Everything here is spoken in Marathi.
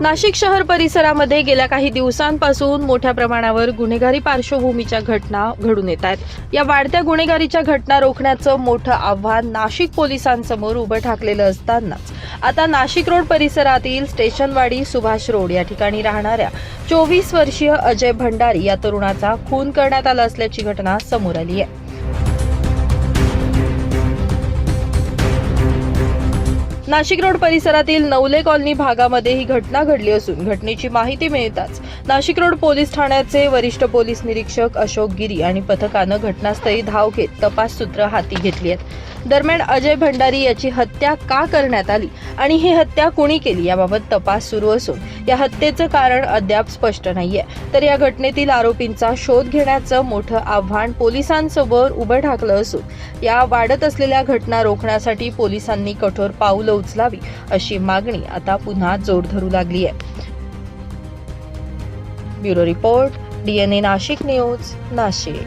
नाशिक शहर परिसरामध्ये गेल्या काही दिवसांपासून मोठ्या प्रमाणावर गुन्हेगारी पार्श्वभूमीच्या घटना घडून येत आहेत. या वाढत्या गुन्हेगारीच्या घटना रोखण्याचं मोठं आव्हान नाशिक पोलिसांसमोर उभं ठाकलेलं असतानाच. आता नाशिक रोड परिसरातील स्टेशनवाडी सुभाष रोड या ठिकाणी राहणाऱ्या चोवीस वर्षीय अजय भंडारी या तरुणाचा खून करण्यात आला असल्याची घटना समोर आली आहे. नाशिक रोड परिसरातील नवले कॉलनी भागामध्ये ही घटना घडली असून घटनेची माहिती मिळताच नाशिक रोड पोलीस ठाण्याचे वरिष्ठ पोलीस निरीक्षक अशोक गिरी आणि पथकानं घटनास्थळी धाव घेत तपास सूत्र हाती घेतली आहेत. दरम्यान अजय भंडारी याची हत्या का करण्यात आली आणि ही हत्या कुणी केली याबाबत तपास सुरू असून या हत्येचं कारण अद्याप स्पष्ट नाहीये. तर या घटनेतील आरोपींचा शोध घेण्याचं मोठं आव्हान पोलिसांसमोर उभं ठाकलं असून या वाढत असलेल्या घटना रोखण्यासाठी पोलिसांनी कठोर पावलं उचलावी अशी मागणी आता पुन्हा जोर धरू लागली आहे bureau report DNA Nashik news Nashik.